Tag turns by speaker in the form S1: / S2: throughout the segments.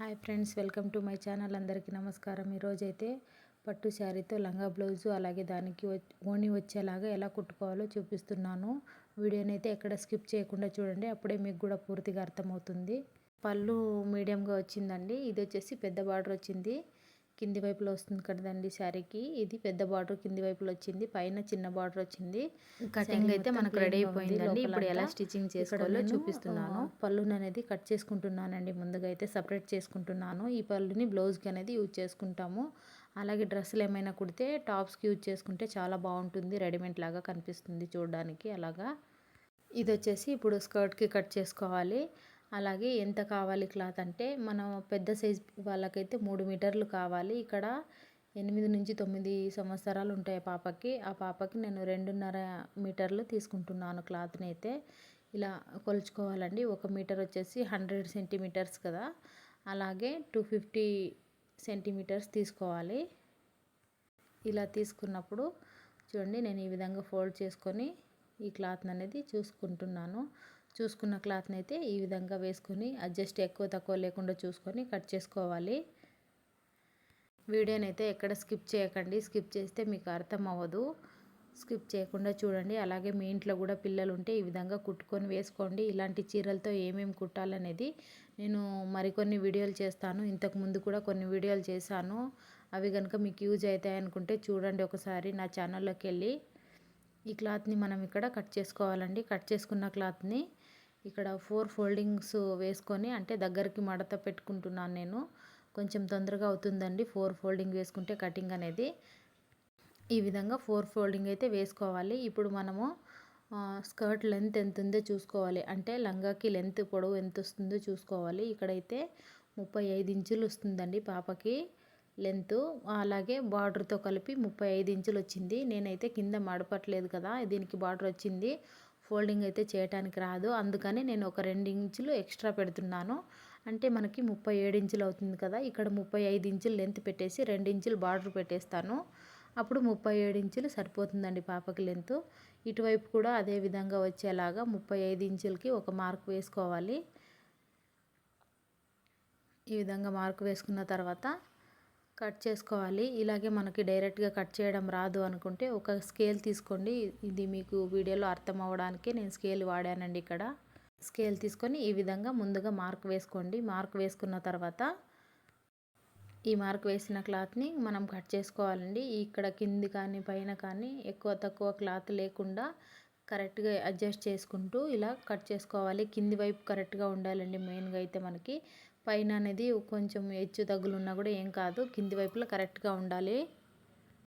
S1: Hi friends welcome to my channel. అందరికీ నమస్కారం. ఈరోజైతే పట్టు శారీతో లంగా బ్లౌజు అలాగే దానికి ఓణి వచ్చేలాగా ఎలా కుట్టుకోవాలో చూపిస్తున్నాను. వీడియోని అయితే ఎక్కడ స్కిప్ చేయకుండా చూడండి అప్పుడే మీకు కూడా పూర్తిగా అర్థమవుతుంది. పళ్ళు మీడియంగా వచ్చిందండి. ఇది వచ్చేసి పెద్ద బార్డర్ వచ్చింది. కింది వైపులో వస్తుంది కదండి శారీకి. ఇది పెద్ద బార్డర్ కింది వైపులో వచ్చింది. పైన చిన్న బార్డర్ వచ్చింది. కటింగ్ అయితే మనకు రెడీ అయిపోయిందండి. ఇప్పుడు ఎలా స్టిచ్చింగ్ చేసుకోవాలో చూపిస్తున్నాను. పళ్ళుని అనేది కట్ చేసుకుంటున్నానండి. ముందుగా అయితే సపరేట్ చేసుకుంటున్నాను. ఈ పళ్ళుని బ్లౌజ్కి అనేది యూజ్ చేసుకుంటాము. అలాగే డ్రెస్సులు ఏమైనా కుడితే టాప్స్కి యూజ్ చేసుకుంటే చాలా బాగుంటుంది. రెడీమేడ్ లాగా కనిపిస్తుంది చూడడానికి అలాగా. ఇది వచ్చేసి ఇప్పుడు స్కర్ట్కి కట్ చేసుకోవాలి. అలాగే ఎంత కావాలి క్లాత్ అంటే మనం పెద్ద సైజ్ వాళ్ళకైతే మూడు మీటర్లు కావాలి. ఇక్కడ ఎనిమిది నుంచి తొమ్మిది సంవత్సరాలు ఉంటాయి పాపకి. ఆ పాపకి నేను రెండున్నర మీటర్లు తీసుకుంటున్నాను క్లాత్ని అయితే. ఇలా కొలుచుకోవాలండి. ఒక మీటర్ వచ్చేసి హండ్రెడ్ సెంటీమీటర్స్ కదా. అలాగే టూ ఫిఫ్టీ సెంటీమీటర్స్ తీసుకోవాలి. ఇలా తీసుకున్నప్పుడు చూడండి నేను ఈ విధంగా ఫోల్డ్ చేసుకొని ఈ క్లాత్ అనేది చూసుకుంటున్నాను. చూసుకున్న క్లాత్ని అయితే ఈ విధంగా వేసుకొని అడ్జస్ట్ ఎక్కువ తక్కువ లేకుండా చూసుకొని కట్ చేసుకోవాలి. వీడియోని అయితే ఎక్కడ స్కిప్ చేయకండి. స్కిప్ చేస్తే మీకు అర్థం అవ్వదు. స్కిప్ చేయకుండా చూడండి. అలాగే మీ ఇంట్లో కూడా పిల్లలు ఉంటే ఈ విధంగా కుట్టుకొని వేసుకోండి. ఇలాంటి చీరలతో ఏమేమి కుట్టాలనేది నేను మరికొన్ని వీడియోలు చేస్తాను. ఇంతకు ముందు కూడా కొన్ని వీడియోలు చేశాను. అవి కనుక మీకు యూజ్ అవుతాయి అనుకుంటే చూడండి ఒకసారి నా ఛానల్లోకి వెళ్ళి ఈ క్లాత్ని మనం ఇక్కడ కట్ చేసుకోవాలండి. కట్ చేసుకున్న క్లాత్ని ఇక్కడ ఫోర్ ఫోల్డింగ్స్ వేసుకొని అంటే దగ్గరికి మడత పెట్టుకుంటున్నాను నేను. కొంచెం తొందరగా అవుతుందండి ఫోర్ ఫోల్డింగ్ వేసుకుంటే కటింగ్ అనేది. ఈ విధంగా ఫోర్ ఫోల్డింగ్ అయితే వేసుకోవాలి. ఇప్పుడు మనము స్కర్ట్ లెంత్ ఎంత ఉందో చూసుకోవాలి. అంటే లంగాకి లెంత్ పొడవు ఎంత వస్తుందో చూసుకోవాలి. ఇక్కడైతే ముప్పై ఐదు ఇంచులు వస్తుందండి పాపకి లెంత్. అలాగే బార్డర్తో కలిపి ముప్పై ఐదు ఇంచులు వచ్చింది. నేనైతే కింద మడపట్లేదు కదా దీనికి బార్డర్ వచ్చింది. ఫోల్డింగ్ అయితే చేయడానికి రాదు. అందుకని నేను ఒక రెండు ఇంచులు ఎక్స్ట్రా పెడుతున్నాను. అంటే మనకి ముప్పై ఏడు ఇంచులు అవుతుంది కదా ఇక్కడ ముప్పై ఐదు ఇంచులు లెంత్ పెట్టేసి రెండు ఇంచులు బార్డర్ పెట్టేస్తాను. అప్పుడు ముప్పై ఏడు ఇంచులు సరిపోతుందండి పాపకి లెంత్ ఇటువైపు కూడా అదే విధంగా వచ్చేలాగా ముప్పై ఐదు ఇంచులకి ఒక మార్క్ వేసుకోవాలి. ఈ విధంగా మార్క్ వేసుకున్న తర్వాత కట్ చేసుకోవాలి. ఇలాగే మనకి డైరెక్ట్గా కట్ చేయడం రాదు అనుకుంటే ఒక స్కేల్ తీసుకోండి. ఇది మీకు వీడియోలో అర్థం అవ్వడానికి నేను స్కేల్ వాడానండి ఇక్కడ. స్కేల్ తీసుకొని ఈ విధంగా ముందుగా మార్క్ వేసుకోండి. మార్క్ వేసుకున్న తర్వాత ఈ మార్క్ వేసిన క్లాత్ని మనం కట్ చేసుకోవాలండి. ఇక్కడ కింది కానీ పైన కానీ ఎక్కువ తక్కువ క్లాత్ లేకుండా కరెక్ట్గా అడ్జస్ట్ చేసుకుంటూ ఇలా కట్ చేసుకోవాలి. కింది వైపు కరెక్ట్గా ఉండాలండి మెయిన్గా అయితే మనకి. పైన అనేది కొంచెం హెచ్చు తగ్గులున్నా కూడా ఏం కాదు. కింది వైపులో కరెక్ట్గా ఉండాలి.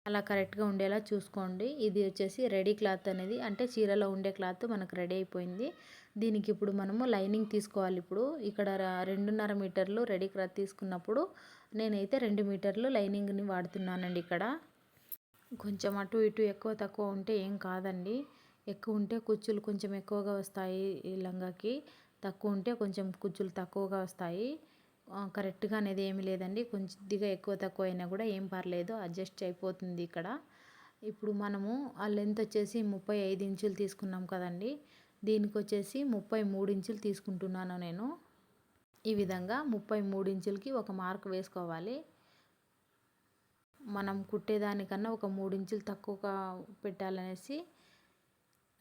S1: అలా కరెక్ట్గా ఉండేలా చూసుకోండి. ఇది వచ్చేసి రెడీ క్లాత్ అనేది. అంటే చీరలో ఉండే క్లాత్ మనకు రెడీ అయిపోయింది. దీనికి ఇప్పుడు మనము లైనింగ్ తీసుకోవాలి ఇప్పుడు. ఇక్కడ రెండున్నర మీటర్లు రెడీ క్లాత్ తీసుకున్నప్పుడు నేనైతే రెండు మీటర్లు లైనింగ్ని వాడుతున్నానండి ఇక్కడ. కొంచెం అటు ఇటు ఎక్కువ తక్కువ ఉంటే ఏం కాదండి. ఎక్కువ ఉంటే కుచ్చులు కొంచెం ఎక్కువగా వస్తాయి ఈ లంగాకి. తక్కువ ఉంటే కొంచెం కుచ్చులు తక్కువగా వస్తాయి. కరెక్ట్గా అనేది ఏమి లేదండి. కొద్దిగా ఎక్కువ తక్కువ అయినా కూడా ఏం పర్లేదు. అడ్జస్ట్ అయిపోతుంది ఇక్కడ. ఇప్పుడు మనము ఆ లెంత్ వచ్చేసి ముప్పై ఐదు ఇంచులు తీసుకున్నాం కదండి. దీనికి వచ్చేసి ముప్పై మూడు ఇంచులు తీసుకుంటున్నాను నేను. ఈ విధంగా ముప్పై మూడు ఇంచులకి ఒక మార్క్ వేసుకోవాలి. మనం కుట్టేదానికన్నా ఒక మూడు ఇంచులు తక్కువగా పెట్టాలనేసి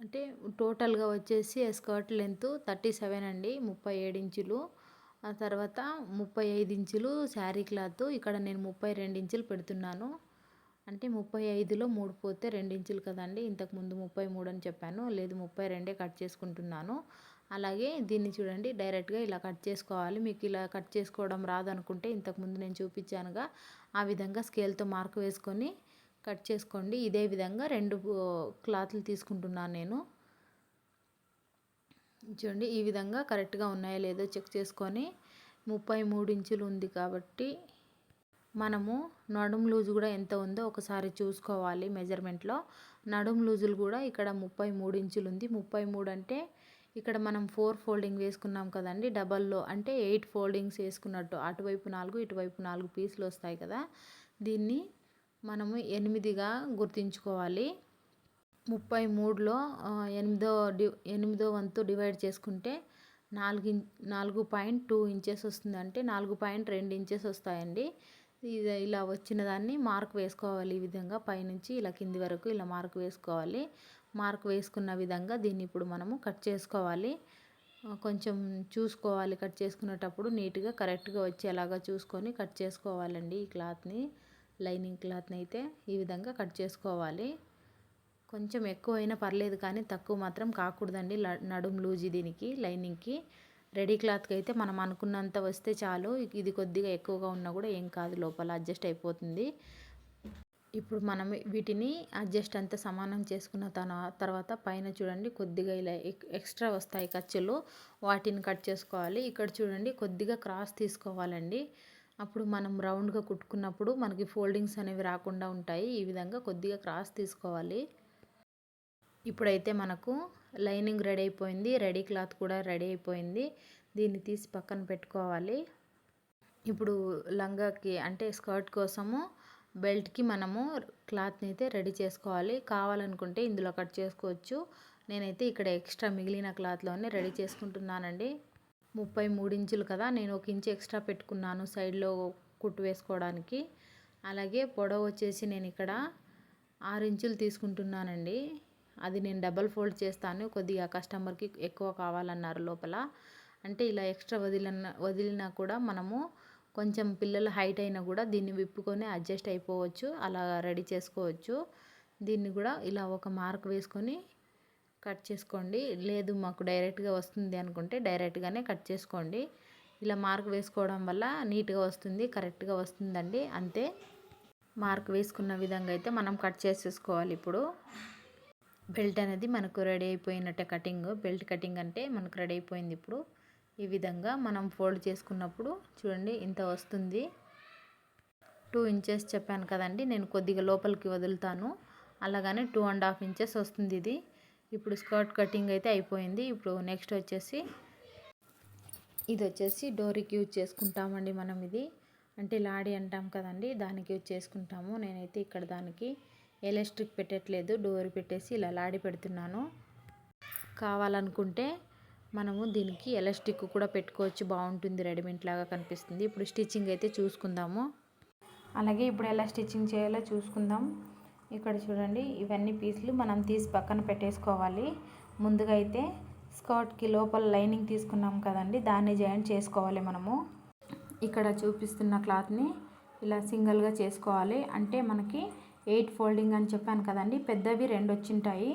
S1: అంటే టోటల్గా వచ్చేసి స్కర్ట్ లెంత్ థర్టీ సెవెన్ అండి ముప్పై ఏడు ఇంచులు. ఆ తర్వాత ముప్పై ఐదు ఇంచులు శారీ క్లాత్. ఇక్కడ నేను ముప్పై రెండు ఇంచులు పెడుతున్నాను. అంటే ముప్పై ఐదులో మూడు పోతే రెండు ఇంచులు కదండి. ఇంతకుముందు ముప్పై మూడు అని చెప్పాను. లేదు ముప్పై రెండే కట్ చేసుకుంటున్నాను. అలాగే దీన్ని చూడండి డైరెక్ట్గా ఇలా కట్ చేసుకోవాలి. మీకు ఇలా కట్ చేసుకోవడం రాదనుకుంటే ఇంతకుముందు నేను చూపించానుగా. ఆ విధంగా స్కేల్తో మార్క్ వేసుకొని కట్ చేసుకోండి. ఇదే విధంగా రెండు క్లాత్లు తీసుకుంటున్నాను నేను. చూడండి ఈ విధంగా కరెక్ట్గా ఉన్నాయో లేదో చెక్ చేసుకొని ముప్పై మూడు ఇంచులు ఉంది కాబట్టి మనము నడుము లూజు కూడా ఎంత ఉందో ఒకసారి చూసుకోవాలి మెజర్మెంట్లో. నడుము లూజులు కూడా ఇక్కడ ముప్పై మూడు ఇంచులు ఉంది. ముప్పై మూడు అంటే ఇక్కడ మనం ఫోర్ ఫోల్డింగ్ వేసుకున్నాం కదండి డబల్లో అంటే ఎయిట్ ఫోల్డింగ్స్ వేసుకున్నట్టు. అటువైపు నాలుగు ఇటువైపు నాలుగు పీసులు వస్తాయి కదా. దీన్ని మనము ఎనిమిదిగా గుర్తుంచుకోవాలి. ముప్పై మూడులో ఎనిమిదో డి ఎనిమిదో వంతు డివైడ్ చేసుకుంటే నాలుగు ఇం నాలుగు పాయింట్ టూ ఇంచెస్ వస్తుంది అంటే నాలుగు పాయింట్ రెండు ఇంచెస్ వస్తాయండి. ఇది ఇలా వచ్చిన దాన్ని మార్క్ వేసుకోవాలి ఈ విధంగా. పైనుంచి ఇలా కింది వరకు ఇలా మార్క్ వేసుకోవాలి. మార్క్ వేసుకున్న విధంగా దీన్ని ఇప్పుడు మనము కట్ చేసుకోవాలి. కొంచెం చూసుకోవాలి. కట్ చేసుకునేటప్పుడు నీట్గా కరెక్ట్గా వచ్చేలాగా చూసుకొని కట్ చేసుకోవాలండి ఈ క్లాత్ని. లైనింగ్ క్లాత్ని అయితే ఈ విధంగా కట్ చేసుకోవాలి. కొంచెం ఎక్కువ అయినా పర్లేదు కానీ తక్కువ మాత్రం కాకూడదండి. నడుం లూజ్ దీనికి లైనింగ్కి. రెడీ క్లాత్కి అయితే మనం అనుకున్నంత వస్తే చాలు. ఇది కొద్దిగా ఎక్కువగా ఉన్నా కూడా ఏం కాదు. లోపల అడ్జస్ట్ అయిపోతుంది. ఇప్పుడు మనం వీటిని అడ్జస్ట్ అంతా సమానం చేసుకున్న తన తర్వాత పైన చూడండి కొద్దిగా ఇలా ఎక్స్ట్రా వస్తాయి ఖర్చులు. వాటిని కట్ చేసుకోవాలి. ఇక్కడ చూడండి కొద్దిగా క్రాస్ తీసుకోవాలండి. అప్పుడు మనం రౌండ్గా కుట్టుకున్నప్పుడు మనకి ఫోల్డింగ్స్ అనేవి రాకుండా ఉంటాయి. ఈ విధంగా కొద్దిగా క్రాస్ తీసుకోవాలి. ఇప్పుడైతే మనకు లైనింగ్ రెడీ అయిపోయింది. రెడీ క్లాత్ కూడా రెడీ అయిపోయింది. దీన్ని తీసి పక్కన పెట్టుకోవాలి. ఇప్పుడు లంగాకి అంటే స్కర్ట్ కోసము బెల్ట్కి మనము క్లాత్ని అయితే రెడీ చేసుకోవాలి. కావాలనుకుంటే ఇందులో కట్ చేసుకోవచ్చు. నేనైతే ఇక్కడ ఎక్స్ట్రా మిగిలిన క్లాత్లోనే రెడీ చేసుకుంటున్నానండి. ముప్పై మూడు ఇంచులు కదా నేను ఒక ఇంచు ఎక్స్ట్రా పెట్టుకున్నాను సైడ్లో కుట్టు వేసుకోవడానికి. అలాగే పొడవు వచ్చేసి నేను ఇక్కడ ఆరు ఇంచులు తీసుకుంటున్నానండి. అది నేను డబల్ ఫోల్డ్ చేస్తాను కొద్దిగా కస్టమర్కి ఎక్కువ కావాలన్నారు లోపల. అంటే ఇలా ఎక్స్ట్రా వదిలిన వదిలినా కూడా మనము కొంచెం పిల్లల హైట్ అయినా కూడా దీన్ని విప్పుకొని అడ్జస్ట్ అయిపోవచ్చు అలా రెడీ చేసుకోవచ్చు. దీన్ని కూడా ఇలా ఒక మార్క్ వేసుకొని కట్ చేసుకోండి. లేదు మాకు డైరెక్ట్గా వస్తుంది అనుకుంటే డైరెక్ట్గానే కట్ చేసుకోండి. ఇలా మార్క్ వేసుకోవడం వల్ల నీట్గా వస్తుంది కరెక్ట్గా వస్తుందండి. అంతే. మార్క్ వేసుకున్న విధంగా అయితే మనం కట్ చేసేసుకోవాలి ఇప్పుడు. బెల్ట్ అనేది మనకు రెడీ అయిపోయినట్టే కటింగ్. బెల్ట్ కటింగ్ అంటే మనకు రెడీ అయిపోయింది ఇప్పుడు. ఈ విధంగా మనం ఫోల్డ్ చేసుకున్నప్పుడు చూడండి ఇంత వస్తుంది. టూ ఇంచెస్ చెప్పాను కదండి నేను కొద్దిగా లోపలికి వదులుతాను. అలాగనే టూ అండ్ హాఫ్ ఇంచెస్ వస్తుంది ఇది. ఇప్పుడు స్కర్ట్ కటింగ్ అయితే అయిపోయింది. ఇప్పుడు నెక్స్ట్ వచ్చేసి ఇది వచ్చేసి డోరీకి యూజ్ చేసుకుంటామండి మనం ఇది. అంటే లాడీ అంటాం కదండి దానికి యూజ్ చేసుకుంటాము. నేనైతే ఇక్కడ దానికి ఎలాస్టిక్ పెట్టట్లేదు డోర్ పెట్టేసి ఇలా లాడి పెడుతున్నాను. కావాలనుకుంటే మనము దీనికి ఎలాస్టిక్ కూడా పెట్టుకోవచ్చు. బాగుంటుంది రెడీమేడ్ లాగా కనిపిస్తుంది. ఇప్పుడు స్టిచ్చింగ్ అయితే చూసుకుందాము. అలాగే ఇప్పుడు ఎలా స్టిచ్చింగ్ చేయాలో చూసుకుందాం. ఇక్కడ చూడండి ఇవన్నీ పీసులు మనం తీసి పక్కన పెట్టేసుకోవాలి. ముందుగా అయితే స్కర్ట్కి లోపల లైనింగ్ తీసుకున్నాం కదండి దాన్ని జాయింట్ చేసుకోవాలి మనము. ఇక్కడ చూపిస్తున్న క్లాత్ని ఇలా సింగిల్గా చేసుకోవాలి. అంటే మనకి ఎయిట్ ఫోల్డింగ్ అని చెప్పాను కదండి పెద్దవి రెండు వచ్చింటాయి.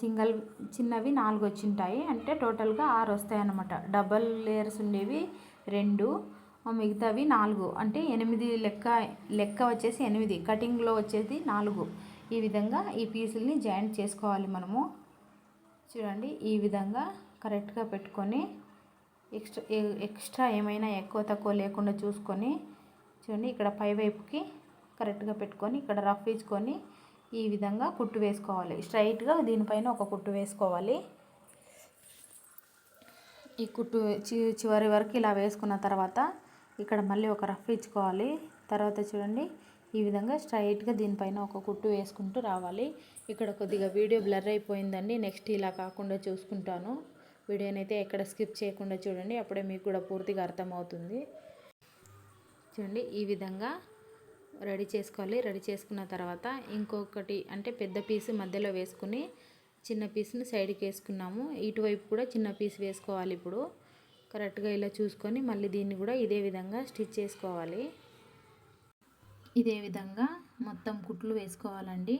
S1: సింగిల్ చిన్నవి నాలుగు వచ్చింటాయి. అంటే టోటల్గా ఆరు వస్తాయి అన్నమాట డబల్ లేయర్స్ ఉండేవి రెండు. మిగతావి నాలుగు. అంటే ఎనిమిది లెక్క లెక్క వచ్చేసి ఎనిమిది. కటింగ్లో వచ్చేది నాలుగు. ఈ విధంగా ఈ పీసుల్ని జాయింట్ చేసుకోవాలి మనము. చూడండి ఈ విధంగా కరెక్ట్గా పెట్టుకొని ఎక్స్ట్రా ఎక్స్ట్రా ఏమైనా ఎక్కువ తక్కువ లేకుండా చూసుకొని చూడండి ఇక్కడ పై వైపుకి కరెక్ట్గా పెట్టుకొని ఇక్కడ రఫ్ ఇచ్చుకొని ఈ విధంగా కుట్టు వేసుకోవాలి. స్ట్రైట్గా దీనిపైన ఒక కుట్టు వేసుకోవాలి. ఈ కుట్టు చివరి వరకు ఇలా వేసుకున్న తర్వాత ఇక్కడ మళ్ళీ ఒక రఫ్ ఇచ్చుకోవాలి. తర్వాత చూడండి ఈ విధంగా స్ట్రైట్గా దీనిపైన ఒక కుట్టు వేసుకుంటూ రావాలి. ఇక్కడ కొద్దిగా వీడియో బ్లర్ అయిపోయిందండి. నెక్స్ట్ ఇలా కాకుండా చూసుకుంటాను. వీడియోనైతే ఎక్కడ స్కిప్ చేయకుండా చూడండి అప్పుడే మీకు కూడా పూర్తిగా అర్థమవుతుంది. చూడండి ఈ విధంగా రెడీ చేసుకోవాలి. రెడీ చేసుకున్న తర్వాత ఇంకొకటి అంటే పెద్ద పీసు మధ్యలో వేసుకుని చిన్న పీస్ని సైడ్కి వేసుకున్నాము. ఇటువైపు కూడా చిన్న పీస్ వేసుకోవాలి ఇప్పుడు. కరెక్ట్గా ఇలా చూసుకొని మళ్ళీ దీన్ని కూడా ఇదే విధంగా స్టిచ్ చేసుకోవాలి. ఇదే విధంగా మొత్తం కుట్లు వేసుకోవాలండి.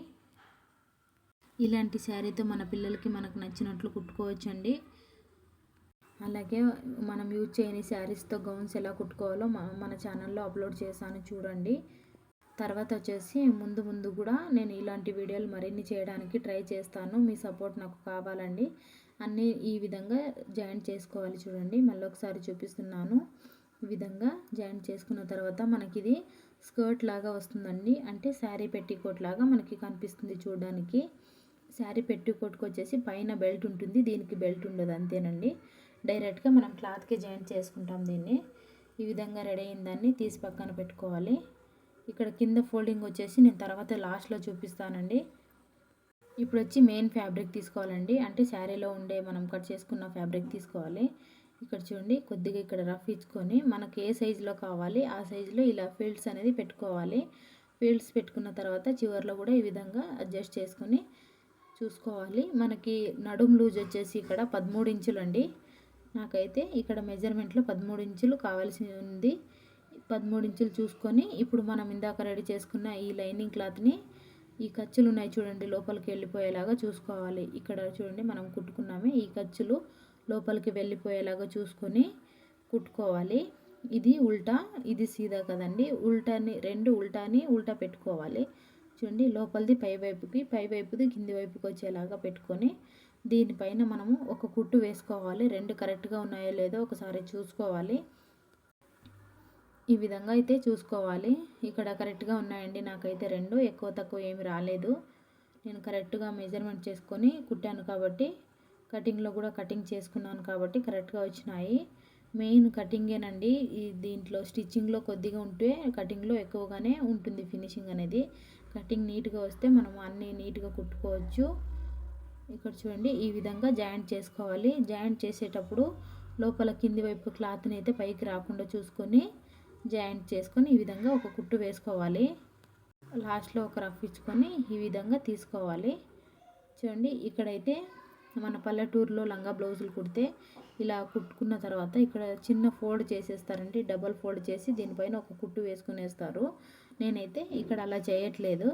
S1: ఇలాంటి శారీతో మన పిల్లలకి మనకు నచ్చినట్లు కుట్టుకోవచ్చండి. అలాగే మనం యూజ్ చేయని శారీస్తో గౌన్స్ ఎలా కుట్టుకోవాలో మన ఛానల్లో అప్లోడ్ చేశాను చూడండి. తర్వాత వచ్చేసి ముందు ముందు కూడా నేను ఇలాంటి వీడియోలు మరిన్ని చేయడానికి ట్రై చేస్తాను. మీ సపోర్ట్ నాకు కావాలండి. అన్నీ ఈ విధంగా జాయింట్ చేసుకోవాలి చూడండి. మళ్ళీ ఒకసారి చూపిస్తున్నాను. ఈ విధంగా జాయింట్ చేసుకున్న తర్వాత మనకి ఇది స్కర్ట్ లాగా వస్తుందండి. అంటే శారీ పెట్టికోట్ లాగా మనకి కనిపిస్తుంది చూడడానికి. శారీ పెట్టికోట్కి వచ్చేసి పైన బెల్ట్ ఉంటుంది. దీనికి బెల్ట్ ఉండదు అంతేనండి. డైరెక్ట్గా మనం క్లాత్కి జాయింట్ చేసుకుంటాం దీన్ని. ఈ విధంగా రెడీ అయిందాన్ని తీసి పక్కన పెట్టుకోవాలి. ఇక్కడ కింద ఫోల్డింగ్ వచ్చేసి నేను తర్వాత లాస్ట్లో చూపిస్తానండి. ఇప్పుడు వచ్చి మెయిన్ ఫ్యాబ్రిక్ తీసుకోవాలండి. అంటే శారీలో ఉండే మనం కట్ చేసుకున్న ఫ్యాబ్రిక్ తీసుకోవాలి. ఇక్కడ చూడండి కొద్దిగా ఇక్కడ రఫ్ ఇచ్చుకొని మనకి ఏ సైజులో కావాలి ఆ సైజులో ఇలా ఫీల్డ్స్ అనేది పెట్టుకోవాలి. ఫీల్డ్స్ పెట్టుకున్న తర్వాత చివరిలో కూడా ఈ విధంగా అడ్జస్ట్ చేసుకొని చూసుకోవాలి. మనకి నడుము లూజ్ వచ్చేసి ఇక్కడ పదమూడు ఇంచులు అండి నాకైతే ఇక్కడ మెజర్మెంట్లో పదమూడు ఇంచులు కావాల్సి ఉంది. పదమూడు ఇంచులు చూసుకొని ఇప్పుడు మనం ఇందాక రెడీ చేసుకున్న ఈ లైనింగ్ క్లాత్ని ఈ ఖర్చులు ఉన్నాయి చూడండి లోపలికి వెళ్ళిపోయేలాగా చూసుకోవాలి. ఇక్కడ చూడండి మనం కుట్టుకున్నామే. ఈ ఖర్చులు లోపలికి వెళ్ళిపోయేలాగా చూసుకొని కుట్టుకోవాలి. ఇది ఉల్టా ఇది సీదా కదండి. ఉల్టాని రెండు ఉల్టాని ఉల్టా పెట్టుకోవాలి. చూడండి లోపలిది పై వైపుకి పై వైపుది కింది వైపుకి వచ్చేలాగా పెట్టుకొని దీనిపైన మనము ఒక కుట్టు వేసుకోవాలి. రెండు కరెక్ట్గా ఉన్నాయో లేదో ఒకసారి చూసుకోవాలి. ఈ విధంగా అయితే చూసుకోవాలి. ఇక్కడ కరెక్ట్గా ఉన్నాయండి. నాకైతే రెండు ఎక్కువ తక్కువ ఏమి రాలేదు. నేను కరెక్ట్గా మెజర్మెంట్ చేసుకొని కుట్టాను కాబట్టి కటింగ్లో కూడా కటింగ్ చేసుకున్నాను కాబట్టి కరెక్ట్గా వచ్చినాయి. మెయిన్ కటింగేనండి. ఈ దీంట్లో స్టిచ్చింగ్లో కొద్దిగా ఉంటే కటింగ్లో ఎక్కువగానే ఉంటుంది ఫినిషింగ్ అనేది. కటింగ్ నీట్గా వస్తే మనం అన్నీ నీట్గా కుట్టుకోవచ్చు. ఇక్కడ చూడండి ఈ విధంగా జాయింట్ చేసుకోవాలి. జాయింట్ చేసేటప్పుడు లోపల కింది వైపు క్లాత్ని అయితే పైకి రాకుండా చూసుకొని జాయింట్ చేసుకొని ఈ విధంగా ఒక కుట్టు వేసుకోవాలి. లాస్ట్లో ఒక రఫ్ ఇచ్చుకొని ఈ విధంగా తీసుకోవాలి. చూడండి ఇక్కడైతే మన పల్లెటూరులో లంగా బ్లౌజులు కుడితే ఇలా కుట్టుకున్న తర్వాత ఇక్కడ చిన్న ఫోల్డ్ చేసేస్తారండి డబల్ ఫోల్డ్ చేసి దీనిపైన ఒక కుట్టు వేసుకునేస్తారు. నేనైతే ఇక్కడ అలా చేయట్లేదు.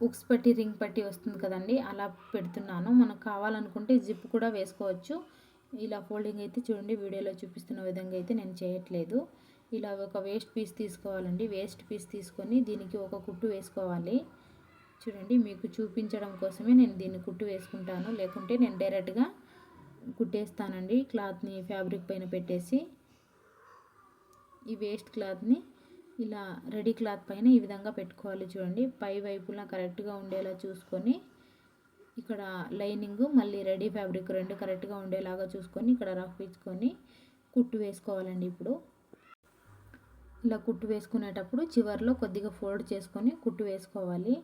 S1: ఉక్స్ పట్టి రింగ్ పట్టి వస్తుంది కదండి అలా పెడుతున్నాను. మనకు కావాలనుకుంటే జిప్ కూడా వేసుకోవచ్చు. ఇలా ఫోల్డింగ్ అయితే చూడండి వీడియోలో చూపిస్తున్న విధంగా అయితే నేను చేయట్లేదు. ఇలా ఒక వేస్ట్ పీస్ తీసుకోవాలండి. వేస్ట్ పీస్ తీసుకొని దీనికి ఒక కుట్టు వేసుకోవాలి. చూడండి మీకు చూపించడం కోసమే నేను దీన్ని కుట్టు వేసుకుంటాను. లేకుంటే నేను డైరెక్ట్గా కుట్టేస్తానండి. క్లాత్ని ఫ్యాబ్రిక్ పైన పెట్టేసి ఈ వేస్ట్ క్లాత్ని ఇలా రెడీ క్లాత్ పైన ఈ విధంగా పెట్టుకోవాలి చూడండి. పై వైపులా కరెక్ట్గా ఉండేలా చూసుకొని ఇక్కడ లైనింగ్ మళ్ళీ రెడీ ఫ్యాబ్రిక్ రెండు కరెక్ట్గా ఉండేలాగా చూసుకొని ఇక్కడ రఫ్ ఇచ్చుకొని కుట్టు వేసుకోవాలండి ఇప్పుడు. ఇలా కుట్టు వేసుకునేటప్పుడు చివరిలో కొద్దిగా ఫోల్డ్ చేసుకొని కుట్టు వేసుకోవాలి.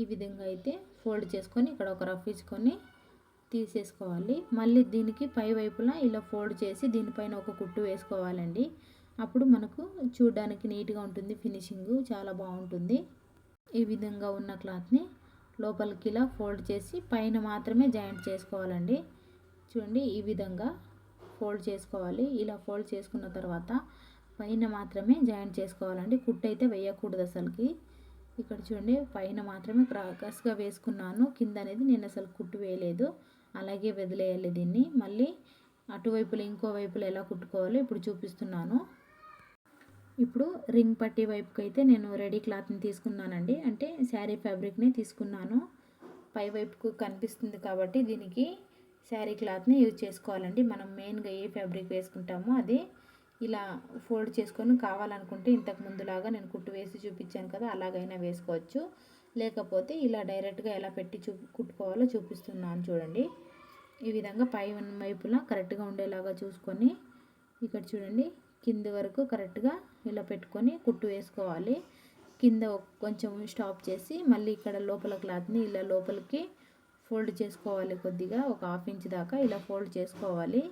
S1: ఈ విధంగా అయితే ఫోల్డ్ చేసుకొని ఇక్కడ ఒక రఫ్ ఇచ్చుకొని తీసేసుకోవాలి. మళ్ళీ దీనికి పై వైపులా ఇలా ఫోల్డ్ చేసి దీనిపైన ఒక కుట్టు వేసుకోవాలండి. అప్పుడు మనకు చూడడానికి నీట్గా ఉంటుంది ఫినిషింగ్ చాలా బాగుంటుంది. ఈ విధంగా ఉన్న క్లాత్ని లోపలికి ఇలా ఫోల్డ్ చేసి పైన మాత్రమే జాయింట్ చేసుకోవాలండి. చూడండి ఈ విధంగా ఫోల్డ్ చేసుకోవాలి. ఇలా ఫోల్డ్ చేసుకున్న తర్వాత పైన మాత్రమే జాయింట్ చేసుకోవాలండి. కుట్టు అయితే వేయకూడదు అసలుకి. ఇక్కడ చూడండి పైన మాత్రమే క్రాకస్గా వేసుకున్నాను. కింద అనేది నేను అసలు కుట్టు వేయలేదు. అలాగే వదిలేయాలి దీన్ని. మళ్ళీ అటువైపులో ఇంకో వైపులో ఎలా కుట్టుకోవాలో ఇప్పుడు చూపిస్తున్నాను. ఇప్పుడు రింగ్ పట్టి వైపుకి అయితే నేను రెడీ క్లాత్ని తీసుకున్నానండి. అంటే శారీ ఫ్యాబ్రిక్ని తీసుకున్నాను. పై వైపుకు కనిపిస్తుంది కాబట్టి దీనికి శారీ క్లాత్ని యూజ్ చేసుకోవాలండి. మనం మెయిన్గా ఏ ఫ్యాబ్రిక్ వేసుకుంటామో అది. ఇలా ఫోల్డ్ చేసుకొని కావాలనుకుంటే ఇంతకు ముందులాగా నేను కుట్టు వేసి చూపించాను కదా అలాగైనా వేసుకోవచ్చు. లేకపోతే ఇలా డైరెక్ట్గా ఎలా పెట్టి చూ కుట్టుకోవాలో చూపిస్తున్నాను చూడండి. ఈ విధంగా పై వైపులా కరెక్ట్గా ఉండేలాగా చూసుకొని ఇక్కడ చూడండి కింది వరకు కరెక్ట్గా ఇలా పెట్టుకొని కుట్టు వేసుకోవాలి. కింద కొంచెం స్టాప్ చేసి మళ్ళీ ఇక్కడ లోపల క్లాత్ని ఇలా లోపలికి ఫోల్డ్ చేసుకోవాలి కొద్దిగా ఒక హాఫ్ ఇంచ్ దాకా ఇలా ఫోల్డ్ చేసుకోవాలి.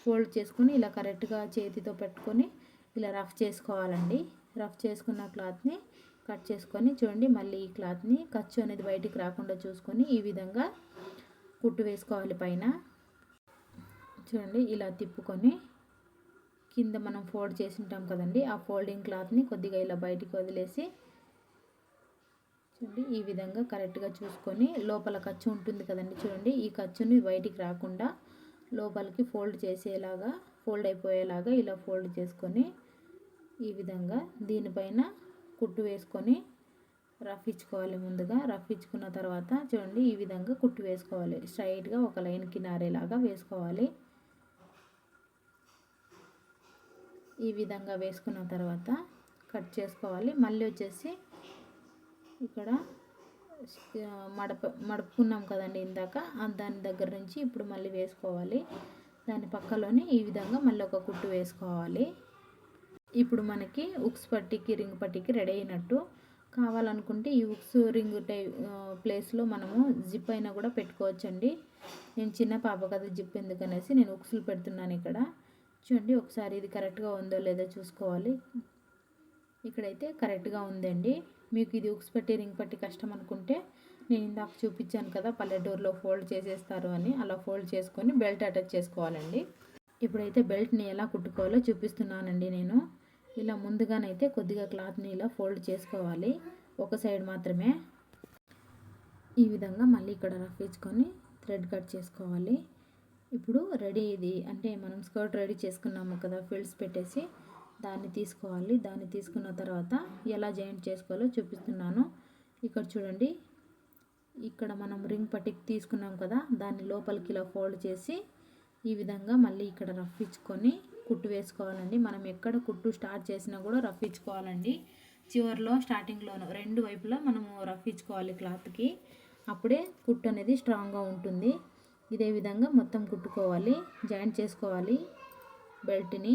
S1: ఫోల్డ్ చేసుకొని ఇలా కరెక్ట్గా చేతితో పెట్టుకొని ఇలా రఫ్ చేసుకోవాలండి. రఫ్ చేసుకున్న క్లాత్ని కట్ చేసుకొని చూడండి మళ్ళీ ఈ క్లాత్ని ఖర్చు అనేది బయటికి రాకుండా చూసుకొని ఈ విధంగా కుట్టు వేసుకోవాలి పైన. చూడండి ఇలా తిప్పుకొని కింద మనం ఫోల్డ్ చేసి ఉంటాం కదండి ఆ ఫోల్డింగ్ క్లాత్ని కొద్దిగా ఇలా బయటికి వదిలేసి చూడండి ఈ విధంగా కరెక్ట్గా చూసుకొని లోపల ఖర్చు ఉంటుంది కదండి చూడండి ఈ ఖర్చుని బయటికి రాకుండా లోపలికి ఫోల్డ్ చేసేలాగా ఫోల్డ్ అయిపోయేలాగా ఇలా ఫోల్డ్ చేసుకొని ఈ విధంగా దీనిపైన కుట్టు వేసుకొని రఫ్ ఇచ్చుకోవాలి ముందుగా. రఫ్ ఇచ్చుకున్న తర్వాత చూడండి ఈ విధంగా కుట్టు వేసుకోవాలి. స్ట్రైట్గా ఒక లైన్ కినారేలాగా వేసుకోవాలి. ఈ విధంగా వేసుకున్న తర్వాత కట్ చేసుకోవాలి. మళ్ళీ వచ్చేసి ఇక్కడ మడప మడుపుకున్నాం కదండి ఇందాక. దాని దగ్గర నుంచి ఇప్పుడు మళ్ళీ వేసుకోవాలి. దాని పక్కలోనే ఈ విధంగా మళ్ళీ ఒక కుట్టు వేసుకోవాలి. ఇప్పుడు మనకి ఉక్స్ పట్టికి రింగ్ పట్టికి రెడీ అయినట్టు కావాలనుకుంటే ఈ ఉక్స్ రింగ్ టై ప్లేస్లో మనము జిప్ అయినా కూడా పెట్టుకోవచ్చండి. నేను చిన్న పాప కదా జిప్ ఎందుకనేసి నేను ఉక్సులు పెడుతున్నాను ఇక్కడ. చూడండి ఒకసారి ఇది కరెక్ట్గా ఉందో లేదో చూసుకోవాలి. ఇక్కడైతే కరెక్ట్గా ఉందండి. మీకు ఇది ఉక్స్ పెట్టి రింగ్ పట్టి కష్టం అనుకుంటే నేను ఇందాక చూపించాను కదా పల్లెటూరులో ఫోల్డ్ చేసేస్తారు అని. అలా ఫోల్డ్ చేసుకొని బెల్ట్ అటాచ్ చేసుకోవాలండి. ఇప్పుడైతే బెల్ట్ని ఎలా కుట్టుకోవాలో చూపిస్తున్నానండి నేను. ఇలా ముందుగానైతే కొద్దిగా క్లాత్ని ఇలా ఫోల్డ్ చేసుకోవాలి. ఒక సైడ్ మాత్రమే. ఈ విధంగా మళ్ళీ ఇక్కడ రఫ్ ఇచ్చుకొని థ్రెడ్ కట్ చేసుకోవాలి. ఇప్పుడు రెడీ ఇది. అంటే మనం స్కర్ట్ రెడీ చేసుకున్నాము కదా ఫిల్స్ పెట్టేసి. దాన్ని తీసుకోవాలి. దాన్ని తీసుకున్న తర్వాత ఎలా జాయింట్ చేసుకోవాలో చూపిస్తున్నాను. ఇక్కడ చూడండి. ఇక్కడ మనం రింగ్ పట్టికి తీసుకున్నాం కదా దాన్ని లోపలికి ఇలా ఫోల్డ్ చేసి ఈ విధంగా మళ్ళీ ఇక్కడ రఫ్ ఇచ్చుకొని కుట్టు వేసుకోవాలండి. మనం ఎక్కడ కుట్టు స్టార్ట్ చేసినా కూడా రఫ్ ఇచ్చుకోవాలండి. చివరిలో స్టార్టింగ్లోనూ రెండు వైపులా మనము రఫ్ ఇచ్చుకోవాలి క్లాత్కి. అప్పుడే కుట్టు అనేది స్ట్రాంగ్గా ఉంటుంది. ఇదే విధంగా మొత్తం కుట్టుకోవాలి జాయింట్ చేసుకోవాలి బెల్ట్ని.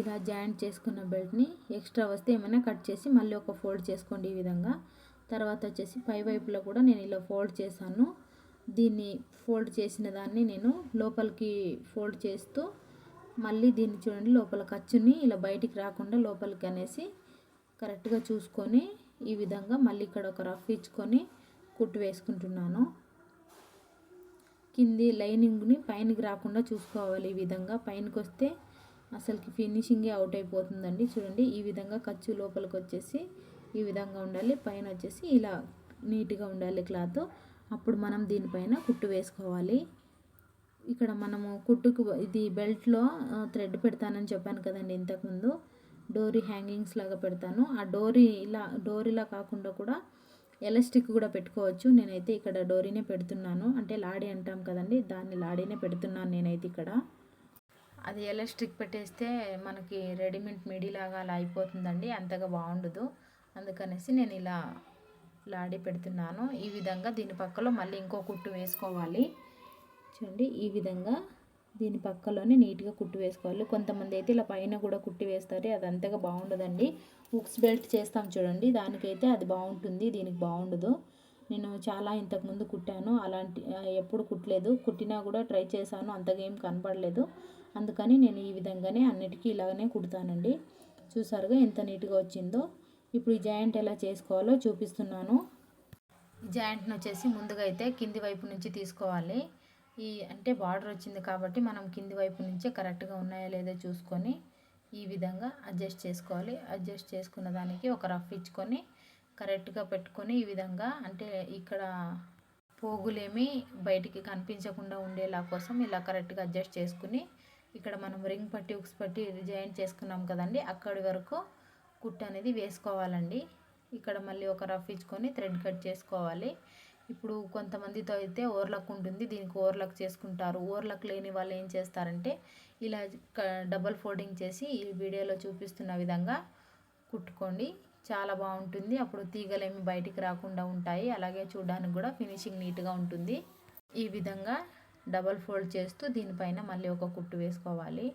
S1: ఇలా జాయింట్ చేసుకున్న బెల్ట్ని ఎక్స్ట్రా వస్తే ఏమైనా కట్ చేసి మళ్ళీ ఒక ఫోల్డ్ చేసుకోండి ఈ విధంగా. తర్వాత వచ్చేసి పై వైపులో కూడా నేను ఇలా ఫోల్డ్ చేశాను. దీన్ని ఫోల్డ్ చేసిన దాన్ని నేను లోపలికి ఫోల్డ్ చేస్తూ మళ్ళీ దీన్ని చూడండి లోపల ఖర్చుని ఇలా బయటికి రాకుండా లోపలికి అనేసి కరెక్ట్గా చూసుకొని ఈ విధంగా మళ్ళీ ఇక్కడ ఒక రఫ్ ఇచ్చుకొని కుట్టు వేసుకుంటున్నాను. కింది లైనింగ్ని పైనకి రాకుండా చూసుకోవాలి ఈ విధంగా. పైనకి వస్తే అసలుకి ఫినిషింగే అవుట్ అయిపోతుందండి. చూడండి ఈ విధంగా ఖర్చు లోపలికి వచ్చేసి ఈ విధంగా ఉండాలి. పైన వచ్చేసి ఇలా నీట్గా ఉండాలి క్లాత్. అప్పుడు మనం దీనిపైన కుట్టు వేసుకోవాలి. ఇక్కడ మనము కుట్టుకు ఇది బెల్ట్లో థ్రెడ్ పెడతానని చెప్పాను కదండి ఇంతకుముందు. డోరీ హ్యాంగింగ్స్ లాగా పెడతాను. ఆ డోరీ ఇలా డోరీలా కాకుండా కూడా ఎలాస్టిక్ కూడా పెట్టుకోవచ్చు. నేనైతే ఇక్కడ డోరీనే పెడుతున్నాను. అంటే లాడీ అంటాం కదండి దాన్ని లాడీనే పెడుతున్నాను నేనైతే ఇక్కడ. అది ఎలాస్టిక్ పెట్టేస్తే మనకి రెడీమేడ్ మిడీ లాగా అలా అయిపోతుందండి అంతగా బాగుండదు. అందుకనేసి నేను ఇలా లాడి పెడుతున్నాను. ఈ విధంగా దీని పక్కలో మళ్ళీ ఇంకో కుట్టు వేసుకోవాలి. చూడండి ఈ విధంగా దీని పక్కలోనే నీట్గా కుట్టు వేసుకోవాలి. కొంతమంది అయితే ఇలా పైన కూడా కుట్టి వేస్తారు అది అంతగా బాగుండదండి. హుక్స్ బెల్ట్ చేస్తాం చూడండి దానికైతే అది బాగుంటుంది దీనికి బాగుండదు. నేను చాలా ఇంతకుముందు కుట్టాను అలాంటి ఎప్పుడు కుట్టలేదు. కుట్టినా కూడా ట్రై చేశాను అంతగా ఏం కనపడలేదు. అందుకని నేను ఈ విధంగానే అన్నిటికీ ఇలాగనే కుడతానండి. చూసారుగా ఎంత నీట్గా వచ్చిందో. ఇప్పుడు ఈ జాయింట్ ఎలా చేసుకోవాలో చూపిస్తున్నాను. జాయింట్ని వచ్చేసి ముందుగా అయితే కింది వైపు నుంచి తీసుకోవాలి. ఈ అంటే బార్డర్ వచ్చింది కాబట్టి మనం కింది వైపు నుంచే కరెక్ట్గా ఉన్నాయో లేదో చూసుకొని ఈ విధంగా అడ్జస్ట్ చేసుకోవాలి. అడ్జస్ట్ చేసుకున్న దానికి ఒక రఫ్ ఇచ్చుకొని కరెక్ట్గా పెట్టుకొని ఈ విధంగా అంటే ఇక్కడ పోగులేమి బయటికి కనిపించకుండా ఉండేలా కోసం ఇలా కరెక్ట్గా అడ్జస్ట్ చేసుకుని ఇక్కడ మనం రింగ్ పట్టి ఉక్స్ పట్టి జాయింట్ చేసుకున్నాం కదండి. అక్కడి వరకు కుట్ అనేది వేసుకోవాలండి. ఇక్కడ మళ్ళీ ఒక రఫ్ ఇచ్చుకొని థ్రెడ్ కట్ చేసుకోవాలి. ఇప్పుడు కొంతమందితో అయితే ఓర్లక్ ఉంటుంది. దీనికి ఓర్లక్ చేసుకుంటారు. ఓర్లక్ లేని వాళ్ళు ఏం చేస్తారంటే ఇలా డబల్ ఫోల్డింగ్ చేసి ఈ వీడియోలో చూపిస్తున్న విధంగా కుట్టుకోండి. చాలా బాగుంటుంది. అప్పుడు తీగలేమి బయటికి రాకుండా ఉంటాయి. అలాగే చూడడానికి కూడా ఫినిషింగ్ నీట్గా ఉంటుంది. ఈ విధంగా డబల్ ఫోల్డ్ చేస్తూ దీనిపైన మళ్ళీ ఒక కుట్టు వేసుకోవాలి.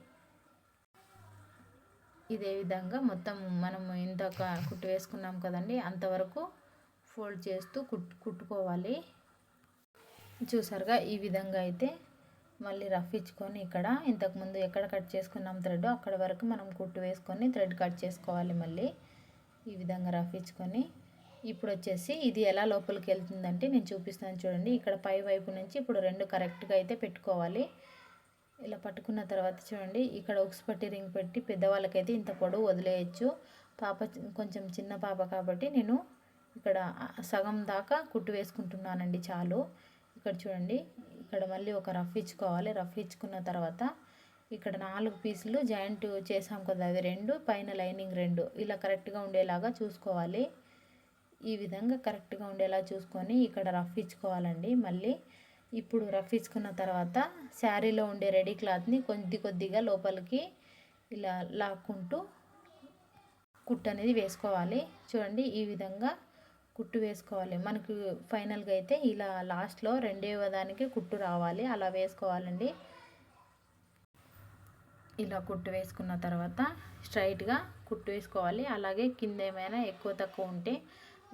S1: ఇదే విధంగా మొత్తం మనం ఇంత కుట్టు వేసుకున్నాం కదండి అంతవరకు ఫోల్డ్ చేస్తూ కుట్టు కుట్టుకోవాలి. చూసారుగా ఈ విధంగా అయితే మళ్ళీ రఫ్ ఇచ్చుకొని ఇక్కడ ఇంతకుముందు ఎక్కడ కట్ చేసుకున్నాం థ్రెడ్ అక్కడ వరకు మనం కుట్టు వేసుకొని థ్రెడ్ కట్ చేసుకోవాలి మళ్ళీ. ఈ విధంగా రఫ్ ఇచ్చుకొని ఇప్పుడు వచ్చేసి ఇది ఎలా లోపలికి వెళ్తుందంటే నేను చూపిస్తాను చూడండి. ఇక్కడ పై వైపు నుంచి ఇప్పుడు రెండు కరెక్ట్గా అయితే పెట్టుకోవాలి. ఇలా పట్టుకున్న తర్వాత చూడండి ఇక్కడ ఉక్స్ పట్టి రింగ్ పెట్టి పెద్దవాళ్ళకైతే ఇంత పొడవు వదిలేయచ్చు. పాప కొంచెం చిన్న పాప కాబట్టి నేను ఇక్కడ సగం దాకా కుట్టు వేసుకుంటున్నానండి చాలు. ఇక్కడ చూడండి ఇక్కడ మళ్ళీ ఒక రఫ్ ఇచ్చుకోవాలి. రఫ్ ఇచ్చుకున్న తర్వాత ఇక్కడ నాలుగు పీసులు జాయింట్ చేసాం కదా అవి రెండు పైన లైనింగ్ రెండు. ఇలా కరెక్ట్గా ఉండేలాగా చూసుకోవాలి. ఈ విధంగా కరెక్ట్గా ఉండేలా చూసుకొని ఇక్కడ రఫ్ ఇచ్చుకోవాలండి. మళ్ళీ ఇప్పుడు రఫ్ ఇచ్చుకున్న తర్వాత శారీలో ఉండే రెడీ క్లాత్ని కొద్ది కొద్దిగా లోపలికి ఇలా లాక్కుంటూ కుట్టు అనేది వేసుకోవాలి. చూడండి ఈ విధంగా కుట్టు వేసుకోవాలి. మనకు ఫైనల్గా అయితే ఇలా లాస్ట్లో రెండవ దానికి కుట్టు రావాలి. అలా వేసుకోవాలండి. ఇలా కుట్టు వేసుకున్న తర్వాత స్ట్రైట్గా కుట్టు వేసుకోవాలి. అలాగే కింద ఏమైనా ఎక్కువ తక్కువ ఉంటే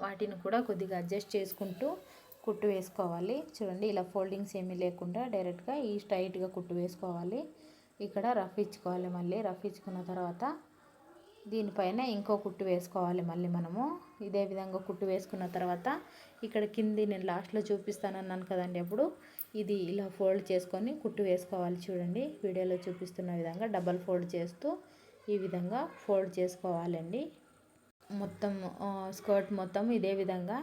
S1: వాటిని కూడా కొద్దిగా అడ్జస్ట్ చేసుకుంటూ కుట్టు వేసుకోవాలి. చూడండి ఇలా ఫోల్డింగ్స్ ఏమీ లేకుండా డైరెక్ట్గా ఈ స్ట్రైట్గా కుట్టు వేసుకోవాలి. ఇక్కడ రఫ్ ఇచ్చుకోవాలి మళ్ళీ. రఫ్ ఇచ్చుకున్న తర్వాత దీనిపైన ఇంకో కుట్టు వేసుకోవాలి మళ్ళీ మనము. ఇదే విధంగా కుట్టు వేసుకున్న తర్వాత ఇక్కడ కింది నేను లాస్ట్లో చూపిస్తానన్నాను కదండి అప్పుడు. ఇది ఇలా ఫోల్డ్ చేసుకొని కుట్టు వేసుకోవాలి చూడండి. వీడియోలో చూపిస్తున్న విధంగా డబల్ ఫోల్డ్ చేస్తూ ఈ విధంగా ఫోల్డ్ చేసుకోవాలండి. మొత్తం స్కర్ట్ మొత్తం ఇదే విధంగా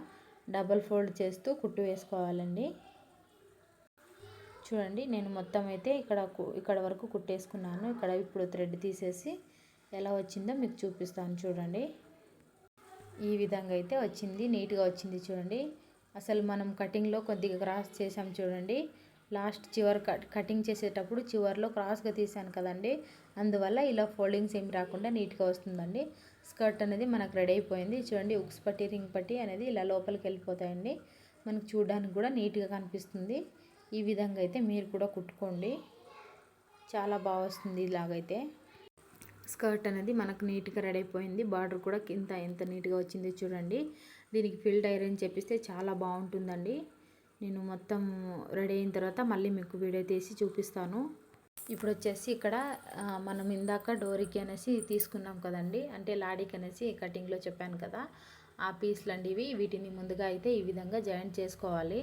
S1: డబల్ ఫోల్డ్ చేస్తూ కుట్టు వేసుకోవాలండి. చూడండి నేను మొత్తం అయితే ఇక్కడ ఇక్కడ వరకు కుట్టేసుకున్నాను. ఇక్కడ ఇప్పుడు థ్రెడ్ తీసేసి ఎలా వచ్చిందో మీకు చూపిస్తాను చూడండి. ఈ విధంగా అయితే వచ్చింది నీట్గా వచ్చింది చూడండి. అసలు మనం కటింగ్లో కొద్దిగా క్రాస్ చేసాం చూడండి. లాస్ట్ చివరి కట్ కటింగ్ చేసేటప్పుడు చివరిలో క్రాస్గా తీసాను కదండి. అందువల్ల ఇలా ఫోల్డింగ్స్ ఏమి రాకుండా నీట్గా వస్తుందండి. స్కర్ట్ అనేది మనకు రెడీ అయిపోయింది. చూడండి ఉక్స్ పట్టి రింగ్ పట్టి అనేది ఇలా లోపలికి వెళ్ళిపోతాయండి. మనకు చూడడానికి కూడా నీట్గా కనిపిస్తుంది. ఈ విధంగా అయితే మీరు కూడా కుట్టుకోండి. చాలా బాగా వస్తుంది ఇలాగైతే. స్కర్ట్ అనేది మనకు నీట్గా రెడీ అయిపోయింది. బార్డర్ కూడా కింద ఎంత నీట్గా వచ్చింది చూడండి. దీనికి ఫిల్డ్ ఐరన్ చెప్పిస్తే చాలా బాగుంటుందండి. నేను మొత్తం రెడీ అయిన తర్వాత మళ్ళీ మీకు వీడియో తీసి చూపిస్తాను. ఇప్పుడు వచ్చేసి ఇక్కడ మనం ఇందాక డోరీకి అనేసి తీసుకున్నాం కదండి. అంటే లాడీకి అనేసి కటింగ్లో చెప్పాను కదా. ఆ పీస్లు అండి ఇవి వీటిని ముందుగా అయితే ఈ విధంగా జాయింట్ చేసుకోవాలి.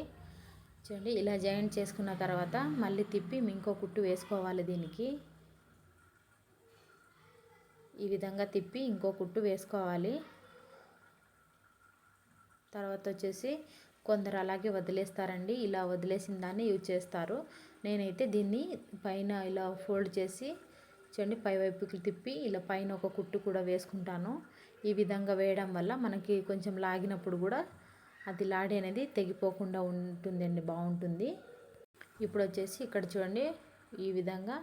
S1: చూడండి ఇలా జాయింట్ చేసుకున్న తర్వాత మళ్ళీ తిప్పి ఇంకో కుట్టు వేసుకోవాలి దీనికి. ఈ విధంగా తిప్పి ఇంకో కుట్టు వేసుకోవాలి. తర్వాత వచ్చేసి కొందరు అలాగే వదిలేస్తారండి. ఇలా వదిలేసిన దాన్ని యూజ్ చేస్తారు. నేనైతే దీన్ని పైన ఇలా ఫోల్డ్ చేసి చూడండి పై వైపుకి తిప్పి ఇలా పైన ఒక కుట్టు కూడా వేసుకుంటాను. ఈ విధంగా వేయడం వల్ల మనకి కొంచెం లాగినప్పుడు కూడా అది లాడి అనేది తెగిపోకుండా ఉంటుందండి బాగుంటుంది. ఇప్పుడు వచ్చేసి ఇక్కడ చూడండి ఈ విధంగా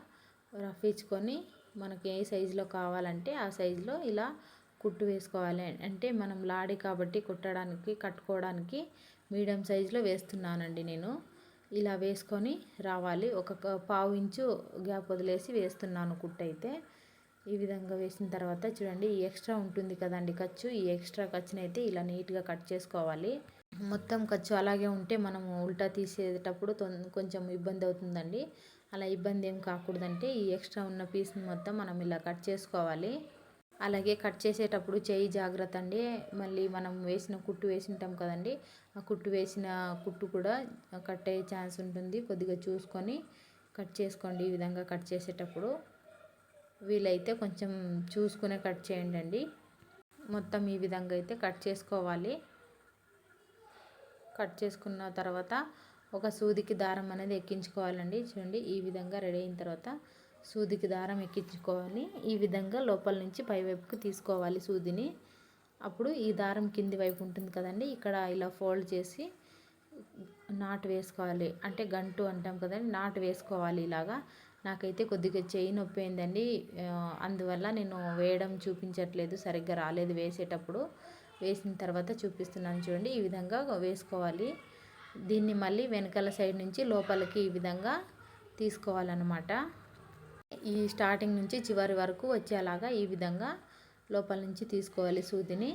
S1: రఫ్ ఇచ్చుకొని మనకి ఏ సైజులో కావాలంటే ఆ సైజులో ఇలా కుట్టు వేసుకోవాలి. అంటే మనం లాడి కాబట్టి కుట్టడానికి కట్టుకోవడానికి మీడియం సైజులో వేస్తున్నానండి నేను. ఇలా వేసుకొని రావాలి. ఒక పావు ఇంచు గ్యాప్ వదిలేసి వేస్తున్నాను కుట్టు అయితే ఈ విధంగా వేసిన తర్వాత చూడండి ఈ ఎక్స్ట్రా ఉంటుంది కదండి ఖర్చు. ఈ ఎక్స్ట్రా ఖర్చుని అయితే ఇలా నీట్గా కట్ చేసుకోవాలి. మొత్తం ఖర్చు అలాగే ఉంటే మనం ఉల్టా తీసేటప్పుడు కొంచెం ఇబ్బంది అవుతుందండి. అలా ఇబ్బంది ఏం కాకూడదంటే ఈ ఎక్స్ట్రా ఉన్న పీస్ని మొత్తం మనం ఇలా కట్ చేసుకోవాలి. అలాగే కట్ చేసేటప్పుడు చేయి జాగ్రత్త అండి. మళ్ళీ మనం వేసిన కుట్టు వేసింటాం కదండి ఆ కుట్టు వేసిన కుట్టు కూడా కట్ అయ్యే ఛాన్స్ ఉంటుంది. కొద్దిగా చూసుకొని కట్ చేసుకోండి ఈ విధంగా కట్ చేసేటప్పుడు. వీలైతే కొంచెం చూసుకునే కట్ చేయండి అండి. మొత్తం ఈ విధంగా అయితే కట్ చేసుకోవాలి. కట్ చేసుకున్న తర్వాత ఒక సూదికి దారం అనేది ఎక్కించుకోవాలండి. చూడండి ఈ విధంగా రెడీ అయిన తర్వాత సూదికి దారం ఎక్కించుకోవాలి. ఈ విధంగా లోపల నుంచి పై వైపుకి తీసుకోవాలి సూదిని. అప్పుడు ఈ దారం కింది వైపు ఉంటుంది కదండి ఇక్కడ ఇలా ఫోల్డ్ చేసి నాటు వేసుకోవాలి. అంటే గంటు అంటాం కదండి నాటు వేసుకోవాలి ఇలాగా. నాకైతే కొద్దిగా చేయి నొప్పి అయిందండి అందువల్ల నేను వేయడం చూపించట్లేదు సరిగ్గా రాలేదు వేసేటప్పుడు. వేసిన తర్వాత చూపిస్తున్నాను చూడండి ఈ విధంగా వేసుకోవాలి. దీన్ని మళ్ళీ వెనకాల సైడ్ నుంచి లోపలికి ఈ విధంగా తీసుకోవాలన్నమాట. ఈ స్టార్టింగ్ నుంచి చివరి వరకు వచ్చేలాగా ఈ విధంగా లోపల నుంచి తీసుకోవాలి సూదిని.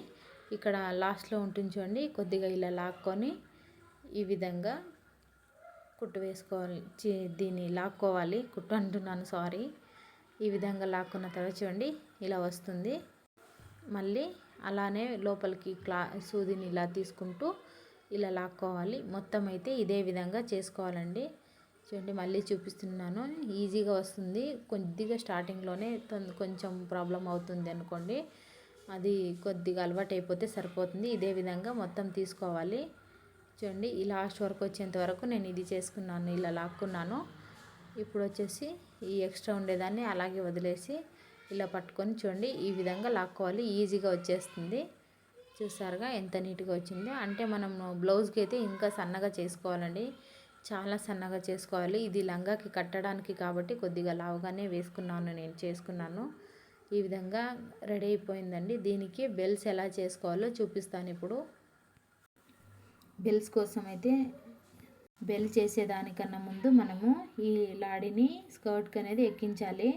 S1: ఇక్కడ లాస్ట్లో ఉంటుంది చూడండి కొద్దిగా ఇలా లాక్కొని ఈ విధంగా కుట్టు వేసుకోవాలి. దీన్ని లాక్కోవాలి. కుట్టు అంటున్నాను సారీ. ఈ విధంగా లాక్కున్న తర్వాత చూడండి ఇలా వస్తుంది. మళ్ళీ అలానే లోపలికి క్లా సూదిని ఇలా తీసుకుంటూ ఇలా లాక్కోవాలి. మొత్తం అయితే ఇదే విధంగా చేసుకోవాలండి. చూడండి మళ్ళీ చూపిస్తున్నాను. ఈజీగా వస్తుంది. కొద్దిగా స్టార్టింగ్లోనే కొంచెం ప్రాబ్లం అవుతుంది అనుకోండి. అది కొద్దిగా అలవాటు అయిపోతే సరిపోతుంది. ఇదే విధంగా మొత్తం తీసుకోవాలి. చూడండి ఈ లాస్ట్ వరకు వచ్చేంత వరకు నేను ఇది చేసుకున్నాను ఇలా లాక్కున్నాను. ఇప్పుడు వచ్చేసి ఈ ఎక్స్ట్రా ఉండేదాన్ని అలాగే వదిలేసి ఇలా పట్టుకొని చూడండి ఈ విధంగా లాక్కోవాలి. ఈజీగా వచ్చేస్తుంది. చూసారుగా ఎంత నీట్గా వచ్చిందో. అంటే మనం బ్లౌజ్కి అయితే ఇంకా సన్నగా చేసుకోవాలండి. చాలా సన్నగా చేసుకోవాలి. ఇది లంగాకి కట్టడానికి కాబట్టి కొద్దిగా లావుగానే వేసుకున్నాను నేను చేసుకున్నాను. ఈ విధంగా రెడీ అయిపోయిందండి. దీనికి బెల్స్ ఎలా చేసుకోవాలో చూపిస్తాను ఇప్పుడు. బెల్స్ కోసం అయితే బెల్ చేసేదానికన్నా ముందు మనము ఈ లాడిని స్కర్ట్కి అనేది ఎక్కించాలి.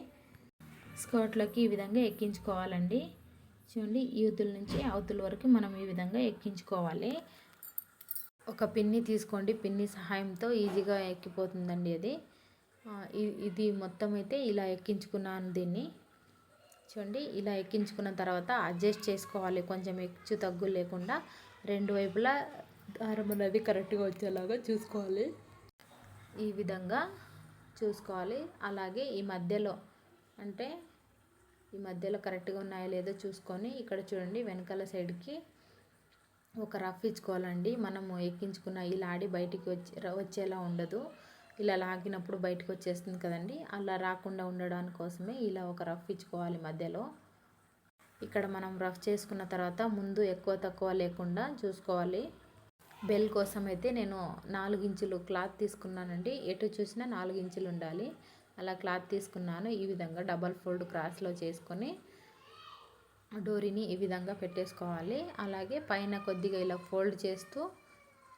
S1: స్కర్ట్లోకి ఈ విధంగా ఎక్కించుకోవాలండి. చూడండి యూతుల నుంచి అవతుల వరకు మనం ఈ విధంగా ఎక్కించుకోవాలి. ఒక పిన్ని తీసుకోండి. పిన్ని సహాయంతో ఈజీగా ఎక్కిపోతుందండి అది. ఇది మొత్తం అయితే ఇలా ఎక్కించుకున్నాను దీన్ని. చూడండి ఇలా ఎక్కించుకున్న తర్వాత అడ్జస్ట్ చేసుకోవాలి. కొంచెం హెచ్చు తగ్గు లేకుండా రెండు వైపులా దారం అనేది కరెక్ట్గా వచ్చేలాగా చూసుకోవాలి. ఈ విధంగా చూసుకోవాలి. అలాగే ఈ మధ్యలో అంటే ఈ మధ్యలో కరెక్ట్గా ఉన్నాయో లేదో చూసుకొని ఇక్కడ చూడండి వెనకాల సైడ్కి ఒక రఫ్ ఇచ్చుకోవాలండి. మనము ఎక్కించుకున్న ఈ లాడి బయటికి వచ్చి వచ్చేలా ఉండదు. ఇలా లాగినప్పుడు బయటకు వచ్చేస్తుంది కదండి. అలా రాకుండా ఉండడానికి కోసమే ఇలా ఒక రఫ్ ఇచ్చుకోవాలి మధ్యలో. ఇక్కడ మనం రఫ్ చేసుకున్న తర్వాత ముందు ఎక్కువ తక్కువ లేకుండా చూసుకోవాలి. బెల్ కోసం అయితే నేను నాలుగు ఇంచులు క్లాత్ తీసుకున్నానండి. ఎటు చూసినా నాలుగు ఇంచులు ఉండాలి. అలా క్లాత్ తీసుకున్నాను. ఈ విధంగా డబల్ ఫోల్డ్ క్రాస్లో చేసుకొని డోరీని ఈ విధంగా పెట్టేసుకోవాలి. అలాగే పైన కొద్దిగా ఇలా ఫోల్డ్ చేస్తూ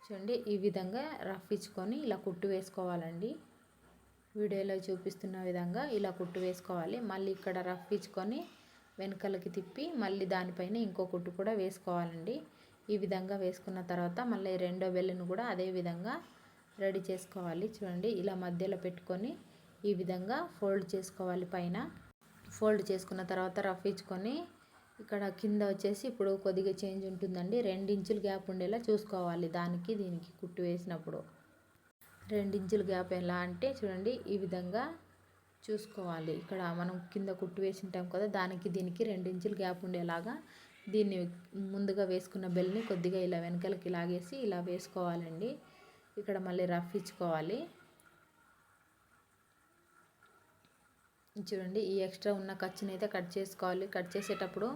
S1: చూడండి ఈ విధంగా రఫ్ ఇచ్చుకొని ఇలా కుట్టు వేసుకోవాలండి. వీడియోలో చూపిస్తున్న విధంగా ఇలా కుట్టు వేసుకోవాలి. మళ్ళీ ఇక్కడ రఫ్ ఇచ్చుకొని వెనకలకి తిప్పి మళ్ళీ దానిపైన ఇంకో కుట్టు కూడా వేసుకోవాలండి. ఈ విధంగా వేసుకున్న తర్వాత మళ్ళీ రెండో బెల్లను కూడా అదే విధంగా రెడీ చేసుకోవాలి. చూడండి ఇలా మధ్యలో పెట్టుకొని ఈ విధంగా ఫోల్డ్ చేసుకోవాలి. పైన ఫోల్డ్ చేసుకున్న తర్వాత రఫ్ ఇచ్చుకొని ఇక్కడ కింద వచ్చేసి ఇప్పుడు కొద్దిగా చేంజ్ ఉంటుందండి. ఇంచులు గ్యాప్ ఉండేలా చూసుకోవాలి దానికి దీనికి కుట్టు వేసినప్పుడు. రెండించులు గ్యాప్ ఎలా అంటే చూడండి ఈ విధంగా చూసుకోవాలి. ఇక్కడ మనం కింద కుట్టు వేసింటాం కదా దానికి దీనికి ఇంచుల గ్యాప్ ఉండేలాగా దీన్ని ముందుగా వేసుకున్న బెల్ని కొద్దిగా ఇలా వెనకలకి లాగేసి ఇలా వేసుకోవాలండి. ఇక్కడ మళ్ళీ రఫ్ ఇచ్చుకోవాలి. చూడండి ఈ ఎక్స్ట్రా ఉన్న ఖర్చుని అయితే కట్ చేసుకోవాలి. కట్ చేసేటప్పుడు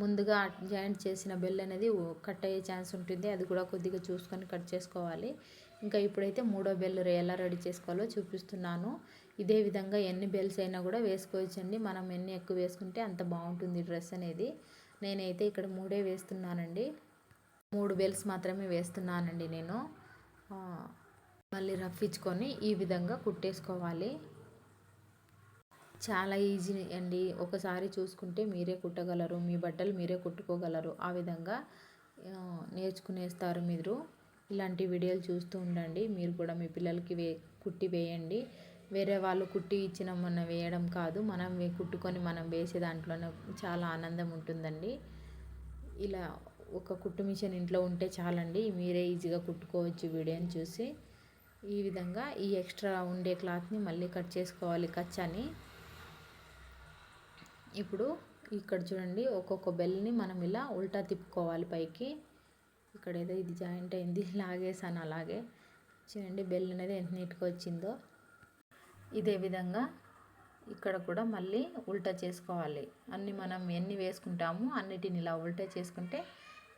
S1: ముందుగా జాయింట్ చేసిన బెల్ అనేది కట్ అయ్యే ఛాన్స్ ఉంటుంది. అది కూడా కొద్దిగా చూసుకొని కట్ చేసుకోవాలి. ఇంకా ఇప్పుడైతే మూడో బెల్ ఎలా రెడీ చేసుకోవాలో చూపిస్తున్నాను. ఇదే విధంగా ఎన్ని బెల్స్ అయినా కూడా వేసుకోవచ్చండి. మనం ఎన్ని ఎక్కువ వేసుకుంటే అంత బాగుంటుంది డ్రెస్ అనేది. నేనైతే ఇక్కడ మూడే వేస్తున్నానండి. మూడు బెల్స్ మాత్రమే వేస్తున్నానండి నేను. మళ్ళీ రఫ్ ఇచ్చుకొని ఈ విధంగా కుట్టేసుకోవాలి. చాలా ఈజీ అండి. ఒకసారి చూసుకుంటే మీరే కుట్టగలరు మీ బట్టలు మీరే కుట్టుకోగలరు. ఆ విధంగా నేర్చుకునేస్తారు మీరు. ఇలాంటి వీడియోలు చూస్తూ ఉండండి. మీరు కూడా మీ పిల్లలకి వే కుట్టి వేయండి. వేరే వాళ్ళు కుట్టి ఇచ్చిన మనం వేయడం కాదు. మనం కుట్టుకొని మనం వేసే దాంట్లోనే చాలా ఆనందం ఉంటుందండి. ఇలా ఒక కుట్టు మిషన్ ఇంట్లో ఉంటే చాలండి. మీరే ఈజీగా కుట్టుకోవచ్చు వీడియోని చూసి. ఈ విధంగా ఈ ఎక్స్ట్రా ఉండే క్లాత్ని మళ్ళీ కట్ చేసుకోవాలి కచ్చాని. ఇప్పుడు ఇక్కడ చూడండి ఒక్కొక్క బెల్ని మనం ఇలా ఉల్టా తిప్పుకోవాలి పైకి. ఇక్కడ ఏదో ఇది జాయింట్ అయింది లాగేసాను అలాగే. చూడండి బెల్ అనేది ఎంత నీట్గా వచ్చిందో. ఇదే విధంగా ఇక్కడ కూడా మళ్ళీ ఉల్టా చేసుకోవాలి. అన్ని మనం ఎన్ని వేసుకుంటాము అన్నిటిని ఇలా ఉల్టా చేసుకుంటే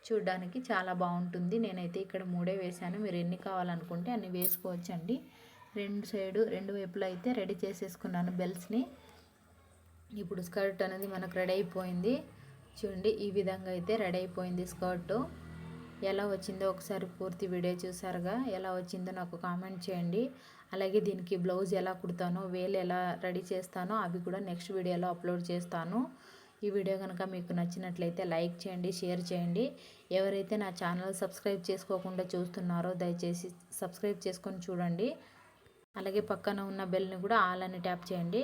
S1: చూడడానికి చాలా బాగుంటుంది. నేనైతే ఇక్కడ మూడే వేసాను మీరు ఎన్ని కావాలనుకుంటే అన్ని వేసుకోవచ్చండి. రెండు సైడు రెండు వైపులా అయితే రెడీ చేసేసుకున్నాను బెల్స్ని. ఇప్పుడు స్కర్ట్ అనేది మనకు రెడీ అయిపోయింది. చూడండి ఈ విధంగా అయితే రెడీ అయిపోయింది స్కర్ట్. ఎలా వచ్చిందో ఒకసారి పూర్తి వీడియో చూసారుగా? ఎలా వచ్చిందో నాకు కామెంట్ చేయండి. అలాగే దీనికి బ్లౌజ్ ఎలా కుడతానో వేలు ఎలా రెడీ చేస్తానో అవి కూడా నెక్స్ట్ వీడియోలో అప్లోడ్ చేస్తాను. ఈ వీడియో కనుక మీకు నచ్చినట్లయితే లైక్ చేయండి షేర్ చేయండి. ఎవరైతే నా ఛానల్ సబ్స్క్రైబ్ చేసుకోకుండా చూస్తున్నారో దయచేసి సబ్స్క్రైబ్ చేసుకొని చూడండి. అలాగే పక్కన ఉన్న బెల్ని కూడా ఆల్ అని ట్యాప్ చేయండి.